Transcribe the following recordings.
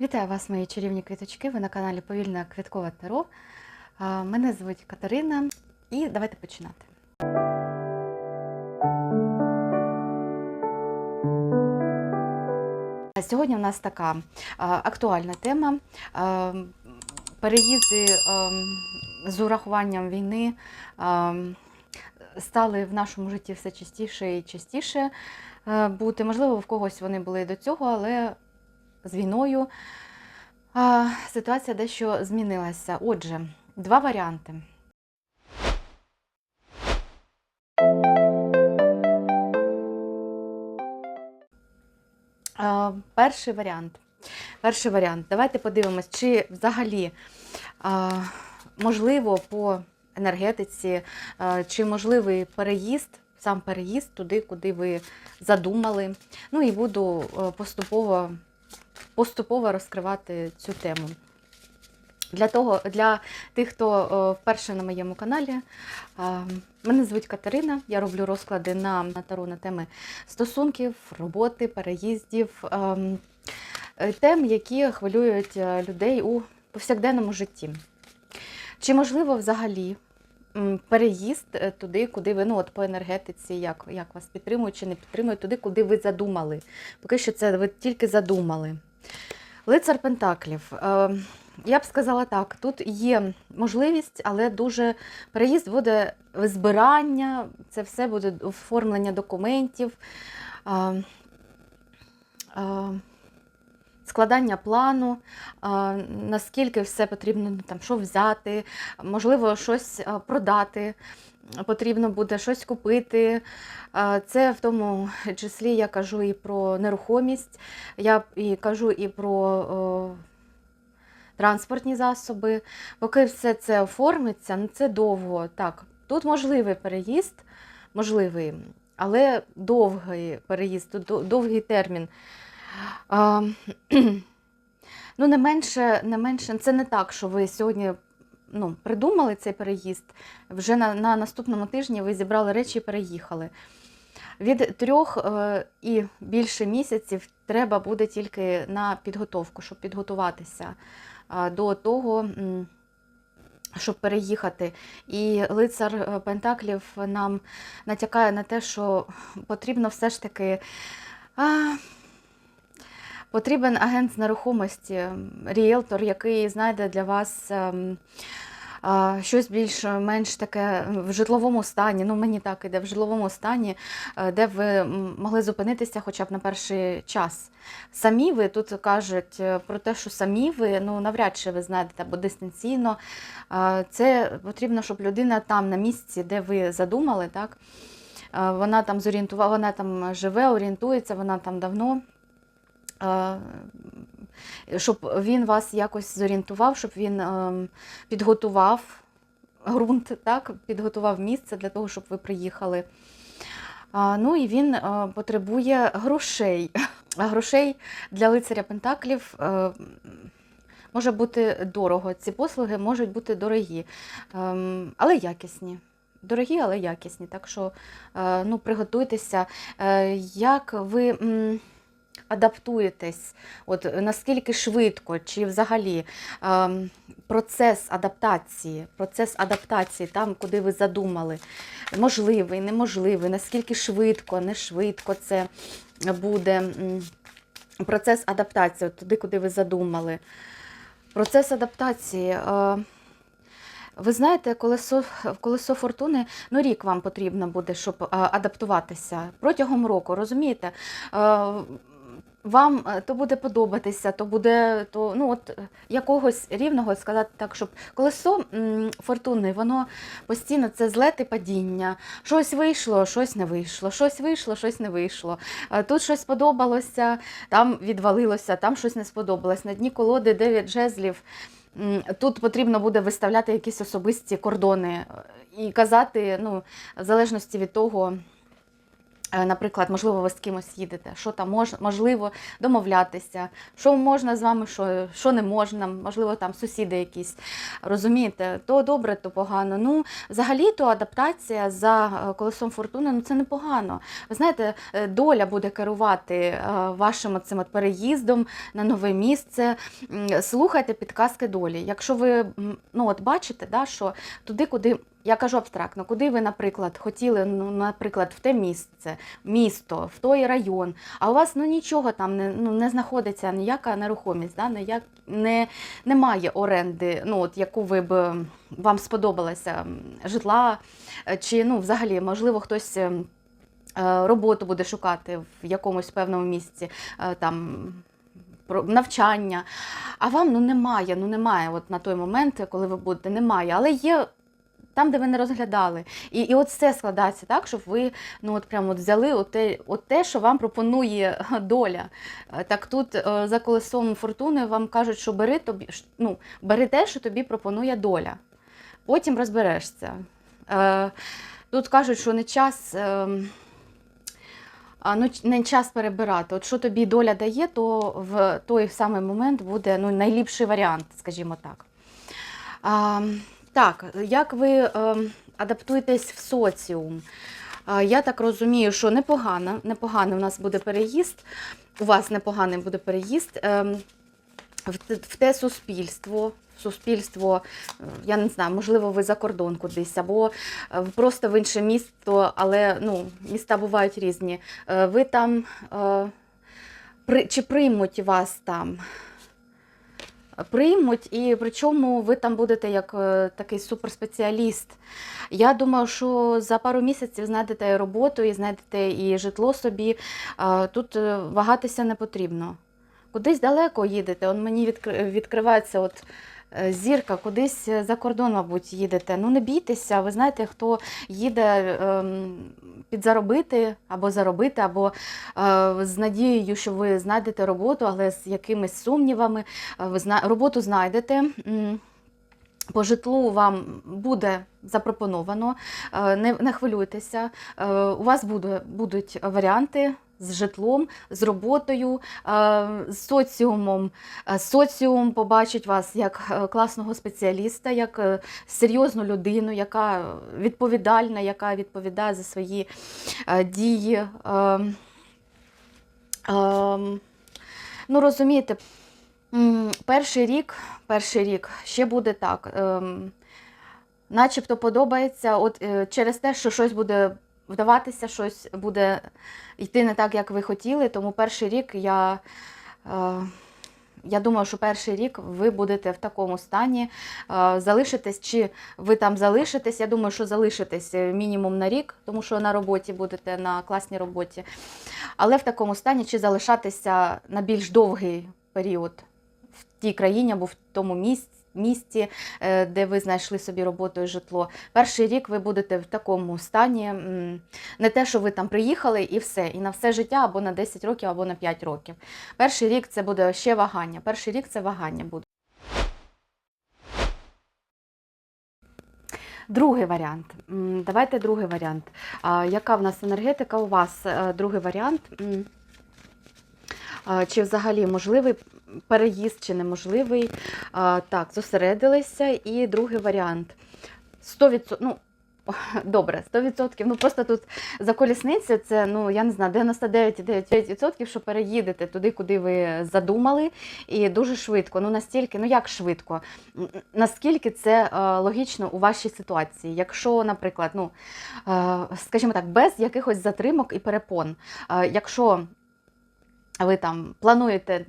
Вітаю вас, мої чарівні квіточки. Ви на каналі Повільна Квіткова Таро. Мене звуть Катерина, і давайте починати. Сьогодні у нас така актуальна тема. Переїзди з урахуванням війни стали в нашому житті все частіше і частіше бути. Можливо, в когось вони були до цього, але з війною а, ситуація дещо змінилася. Отже, два варіанти. А, перший варіант. Перший варіант. Давайте подивимось, чи взагалі а, можливо по енергетиці, а, чи можливий переїзд, сам переїзд туди, куди ви задумали. Ну і буду е, поступово поступово розкривати цю тему. Для того, для тих, хто е, вперше на моєму каналі, е, мене звуть Катерина. Я роблю розклади на, таро на теми стосунків, роботи, переїздів, е, тем, які хвилюють людей у повсякденному житті. Чи можливо взагалі переїзд е, туди, куди ви ну, от по енергетиці, як, як вас підтримують чи не підтримують, туди, куди ви задумали? Поки що це ви тільки задумали. Лицар Пентаклів. Е, Я б сказала так: тут є можливість, але дуже переїзд буде збирання, це все буде оформлення документів, е, складання плану, наскільки все потрібно, ну, там, що взяти, можливо, щось продати. Потрібно буде щось купити. Це в тому числі я кажу і про нерухомість, я і кажу і про транспортні засоби. Поки все це оформиться, ну це довго. Так, тут можливий переїзд, можливий, але довгий переїзд, довгий термін. Ну, не менше, не менше, це не так, що ви сьогодні ну, придумали цей переїзд, вже на, на наступному тижні ви зібрали речі і переїхали. Від трьох е, і більше місяців треба буде тільки на підготовку, щоб підготуватися е, до того, щоб переїхати. І лицар е, Пентаклів нам натякає на те, що потрібно все ж таки. А, Потрібен агент з нерухомості, ріелтор, який знайде для вас ем, щось більш-менш таке в житловому стані. Ну, мені так іде в житловому стані, е, де ви могли зупинитися хоча б на перший час. Самі ви тут кажуть е, про те, що самі ви ну навряд чи ви знайдете або дистанційно. Е, Це потрібно, щоб людина там на місці, де ви задумали, так. Вона там зорієнтувала, вона там живе, орієнтується, вона там давно. Щоб він вас якось зорієнтував, щоб він ем, підготував ґрунт, так, підготував місце для того, щоб ви приїхали. Ну і він е, потребує грошей. А грошей для лицаря Пентаклів е, може бути дорого. Ці послуги можуть бути дорогі, ем, але якісні. Дорогі, але якісні. Так що е, ну, приготуйтеся, як ви. Адаптуєтесь, от наскільки швидко, чи взагалі ем, процес адаптації, процес адаптації там, куди ви задумали, можливий, неможливий, наскільки швидко, не швидко це буде процес адаптації, от туди, куди ви задумали. Процес адаптації. Е, ви знаєте, колесо, колесо фортуни, ну рік вам потрібно буде, щоб е, адаптуватися протягом року, розумієте? Вам е, то буде подобатися, то буде то, ну, от, е, якогось рівного сказати так, щоб колесо фортуни, воно постійно це злети падіння. Щось вийшло, щось не вийшло, щось вийшло, щось не вийшло. Е, Тут щось сподобалося, там відвалилося, там щось не сподобалось. На дні колоди 9 жезлів. Тут потрібно буде виставляти якісь особисті кордони і казати, ну, в залежності від того, Наприклад, можливо, ви з кимось їдете, що там мож, можливо домовлятися, що можна з вами, що, що не можна, можливо, там сусіди якісь, розумієте, то добре, то погано. Ну, взагалі, то адаптація за е, колесом фортуни ну це непогано. Ви знаєте, е, доля буде керувати е, вашим цим от переїздом на нове місце. Слухайте підказки долі. Якщо ви ну, от бачите, да, що туди, куди. Я кажу абстрактно, куди ви, наприклад, хотіли, ну, наприклад, в те місце, місто, в той район, а у вас ну, нічого там не, ну, не знаходиться, ніяка нерухомість, да, ніяк, не, немає оренди, ну, от, яку ви б вам сподобалася житла, е, чи ну, взагалі, можливо, хтось. ем, е, Роботу буде шукати в якомусь певному місці, е, там навчання. А вам ну немає, ну немає. От на той момент, коли ви будете, немає. Але є там, де ви не розглядали. І, і от все складається так, щоб ви ну от прямо от взяли от те, от те, що вам пропонує доля. Е, Так тут е, за колесом фортуни вам кажуть, що бери тобі, ну, бери те, що тобі пропонує доля. Потім розберешся. Е, Тут кажуть, що не час. ем, а, ну, не час перебирати. От що тобі доля дає, то в той самий момент буде ну, найліпший варіант, скажімо так. А, так, як ви ем, адаптуєтесь в соціум? А, я так розумію, що непогано, непоганий у нас буде переїзд, у вас непоганий буде переїзд ем, в, те- в суспільство. Суспільство, е, я не знаю, можливо, ви за кордон кудись, або е, просто в інше місто, але ну, міста бувають різні. Е, Ви там е, чи приймуть вас там? Приймуть, і причому ви там будете як е, такий суперспеціаліст. Я думаю, що за пару місяців знайдете роботу, і знайдете і житло собі. Е, Тут е, вагатися не потрібно. Кудись далеко їдете, он мені відкривається от зірка, кудись е, за кордон, мабуть, їдете. Ну не бійтеся, ви знаєте, хто їде ем, підзаробити або заробити, або е, з надією, що ви знайдете роботу, але з якимись сумнівами. Е, Ви зна... роботу знайдете. По житлу вам буде запропоновано, Е, не, не хвилюйтеся. Е, У вас буде, будуть варіанти з житлом, з роботою, е, з соціумом. Е, Соціум побачить вас як е, класного спеціаліста, як серйозну людину, яка відповідальна, яка відповідає за свої дії. Ем, ем, Ну, розумієте, перший рік, перший рік ще буде так. Ем, начебто подобається, от через те, що щось буде вдаватися, щось буде йти не так, як ви хотіли. Тому перший рік я. Е, я думаю, що перший рік ви будете в такому стані. Е, Залишитесь, чи ви там залишитесь. Я думаю, що залишитесь е, мінімум на рік, тому що на роботі будете на класній роботі. Але в такому стані, чи залишатися на більш довгий період в тій країні або в тому місці. Місті, е, де ви знайшли собі роботу і житло. Перший рік ви будете в такому стані, не те, що ви там приїхали і все, і на все життя, або на 10 років, або на 5 років. Перший рік це буде ще вагання. Перший рік це вагання буде. Другий варіант. Давайте другий варіант. Яка в нас енергетика у вас? Е, Другий варіант. Чи взагалі можливий переїзд, чи неможливий? А, Так, зосередилися. І другий варіант. 100%, ну, добре, 100%. Ну просто тут за колісницю це, ну я не знаю, 99,9%, що переїдете туди, куди ви задумали, і дуже швидко. Ну настільки, ну як швидко? Наскільки це е, логічно у вашій ситуації? Якщо, наприклад, ну е, скажімо так, без якихось затримок і перепон, Е, якщо ви там плануєте,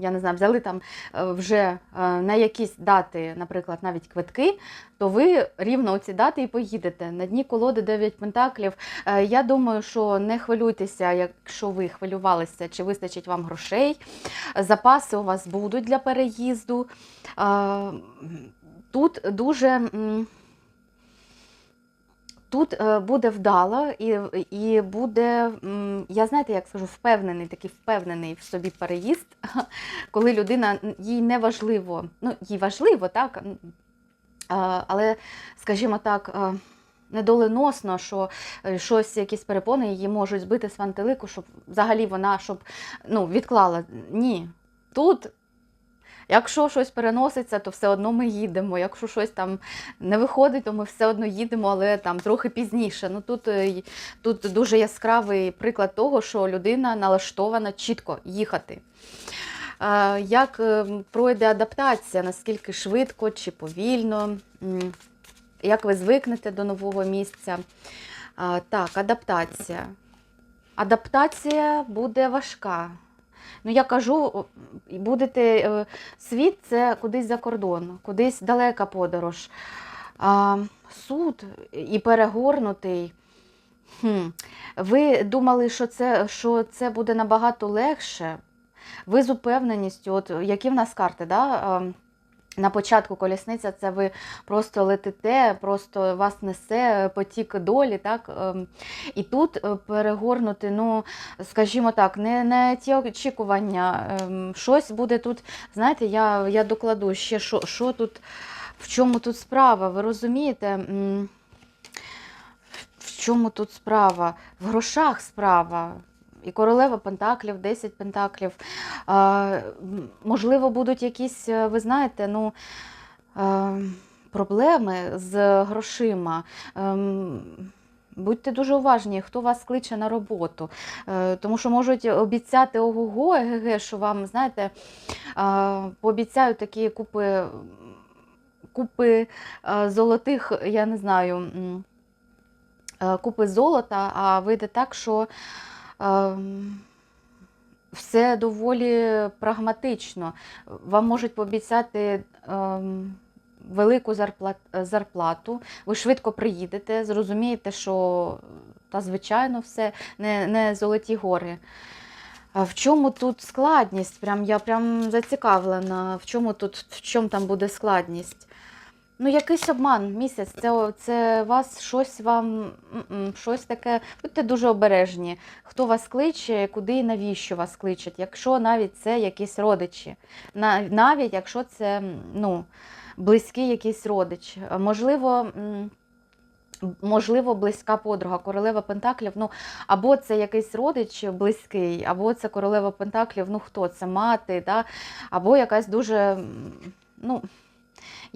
я не знаю, взяли там е, вже е, на якісь дати, наприклад, навіть квитки, то ви рівно у ці дати і поїдете. На дні колоди 9 пентаклів. Е, Я думаю, що не хвилюйтеся, якщо ви хвилювалися, чи вистачить вам грошей. Запаси у вас будуть для переїзду. Тут дуже. Тут е, буде вдало і, і буде, я знаєте, як скажу, впевнений, такий впевнений в собі переїзд, коли людина їй не важливо, ну їй важливо, так, але, скажімо так, недоленосно, що е, щось, якісь перепони її можуть збити з пантелику, щоб взагалі вона щоб, ну, відклала. Ні. Тут, якщо щось переноситься, то все одно ми їдемо. Якщо щось там не виходить, то ми все одно їдемо, але там трохи пізніше. Ну, тут, е, тут дуже яскравий приклад того, що людина налаштована чітко їхати. Як е, пройде адаптація, наскільки швидко чи повільно, як ви звикнете до нового місця? Так, адаптація. Адаптація буде важка. Ну, я кажу, будете е, світ це кудись за кордон, кудись далека подорож. А, суд і перегорнутий. Хм. Ви думали, що це, що це буде набагато легше. Ви з упевненістю, от які в нас карти, да? На початку колісниця це ви просто летите, просто вас несе потік долі, так? ем, І тут е, перегорнути, ну, скажімо так, не, не ті очікування. ем, Щось буде тут, знаєте, я, я докладу ще, що, що тут, в чому тут справа, ви розумієте? В чому тут справа? В грошах справа. І королева Пентаклів, 10 Пентаклів. Можливо, будуть якісь, е, ви знаєте, ну, е, проблеми з грошима. Ем, Будьте дуже уважні, хто вас кличе на роботу. Е, Тому що можуть обіцяти ого-го, еге, що вам, знаєте, пообіцяють такі купи, купи золотих, я не знаю, купи золота, а вийде так, що все доволі прагматично. Вам можуть пообіцяти велику зарплату, ви швидко приїдете, зрозумієте, що та звичайно все не, не золоті гори. В чому тут складність? Прям, я прям зацікавлена, в чому тут, в чому там буде складність. Ну, якийсь обман місяць, це, це вас щось вам, щось таке. Будьте дуже обережні, хто вас кличе, куди і навіщо вас кличуть, якщо навіть це якісь родичі, навіть якщо це ну, близький якийсь родич. Можливо, можливо, близька подруга, королева Пентаклів, ну, або це якийсь родич близький, або це королева Пентаклів, ну хто це, мати, да? або якась дуже. ну,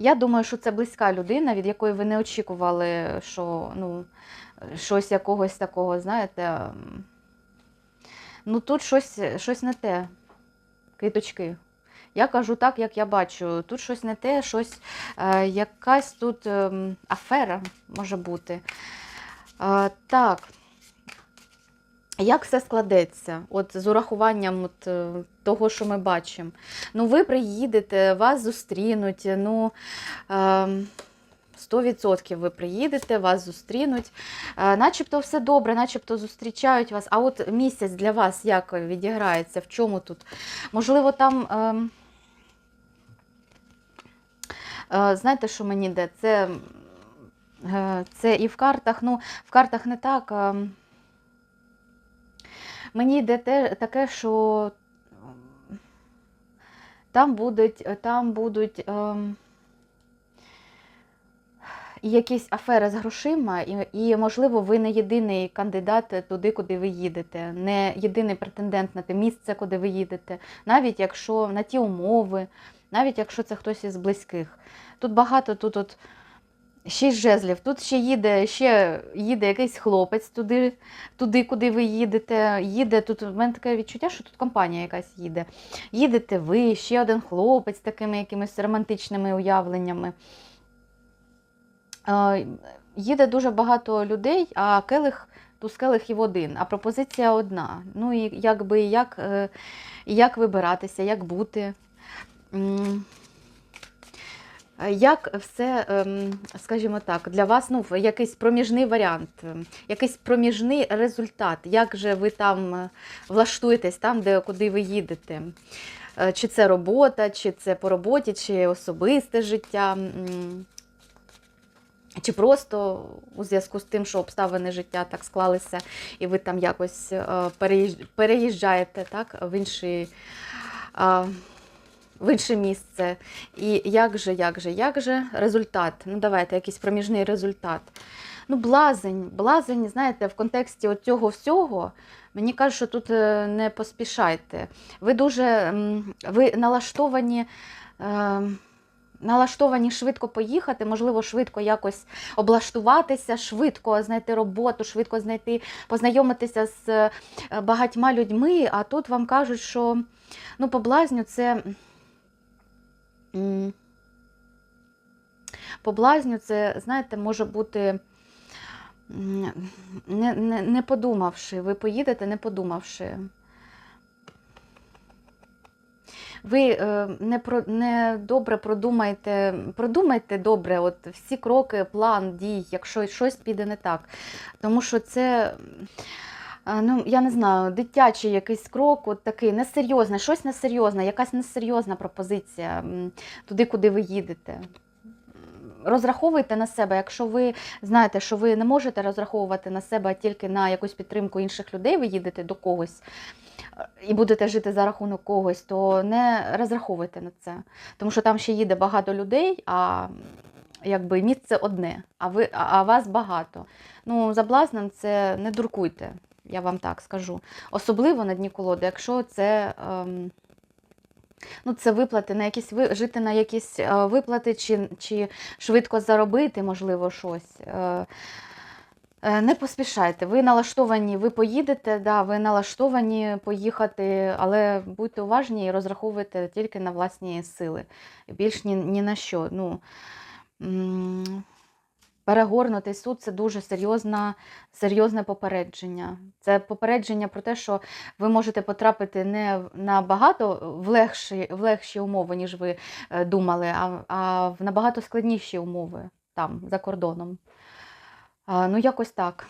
я думаю, що це близька людина, від якої ви не очікували, що ну, щось якогось такого, знаєте. Ну тут щось, щось не те. Квіточки. Я кажу так, як я бачу. Тут щось не те, щось, е, якась тут ем, афера може бути. Е, так. Як все складеться? От з урахуванням от, е, того, що ми бачимо. Ну, ви приїдете, вас зустрінуть. Ну, ем, 100% ви приїдете, вас зустрінуть. Е, Начебто все добре, начебто зустрічають вас. А от місяць для вас як відіграється? В чому тут? Можливо, там. ем, е, Знаєте, що мені йде? Це, е, це і в картах, ну, в картах не так. ем, Мені йде те, таке, що ем, там будуть, там будуть ем, якісь афери з грошима, і, і, можливо, ви не єдиний кандидат туди, куди ви їдете, не єдиний претендент на те місце, куди ви їдете, навіть якщо на ті умови, навіть якщо це хтось із близьких. Тут багато тут от шість жезлів. Тут ще їде, ще їде якийсь хлопець туди, туди, куди ви їдете. Їде тут. У мене таке відчуття, що тут компанія якась їде. Їдете ви, ще один хлопець з такими якимись романтичними уявленнями. Е, Їде дуже багато людей, а келих, туз келихів один, а пропозиція одна. Ну і якби як, е, як вибиратися, як бути. Е, Як все, ем, скажімо так, для вас ну, якийсь проміжний варіант, ем, якийсь проміжний результат, як же ви там е, влаштуєтесь там, де куди ви їдете? Е, Чи це робота, чи це по роботі, чи особисте життя, чи просто у зв'язку з тим, що обставини життя так склалися, і ви там якось переїжджаєте так, в інший. В інше місце. І як же, як же, як же результат? Ну, давайте якийсь проміжний результат. ну, блазень, блазень, знаєте, в контексті цього всього, мені кажуть, що тут е, не поспішайте. Ви дуже ви налаштовані. Е, Налаштовані швидко поїхати, можливо, швидко якось облаштуватися, швидко знайти роботу, швидко знайти, познайомитися з е, багатьма людьми. А тут вам кажуть, що ну, по блазню це. По блазню це, знаєте, може бути не, не, не подумавши. Ви поїдете, не подумавши. Ви е, не, про, не добре продумайте, продумайте добре от всі кроки, план дій, якщо щось піде не так. Тому що це, ну, я не знаю, дитячий якийсь крок, от такий несерйозний, щось несерйозне, якась несерйозна пропозиція туди, куди ви їдете. Розраховуйте на себе, якщо ви знаєте, що ви не можете розраховувати на себе а тільки на якусь підтримку інших людей, ви їдете до когось е, і будете жити за рахунок когось, то не розраховуйте на це. Тому що там ще їде багато людей, а якби місце одне, а ви, а вас багато. Ну, за блазнем це не дуркуйте, я вам так скажу. Особливо на дні колоди, якщо це. Ем, Ну, це виплати на якісь жити на якісь е, виплати, чи, чи швидко заробити, можливо, щось. Е, е, Не поспішайте. Ви налаштовані, ви поїдете, да, ви налаштовані поїхати, але будьте уважні і розраховуйте тільки на власні сили. Більш ні, ні на що. Ну, перегорнутий суд це дуже серйозна, серйозне попередження. Це попередження про те, що ви можете потрапити не набагато в легші, в легші умови, ніж ви е, думали, а, а в набагато складніші умови там, за кордоном. Ну, якось так.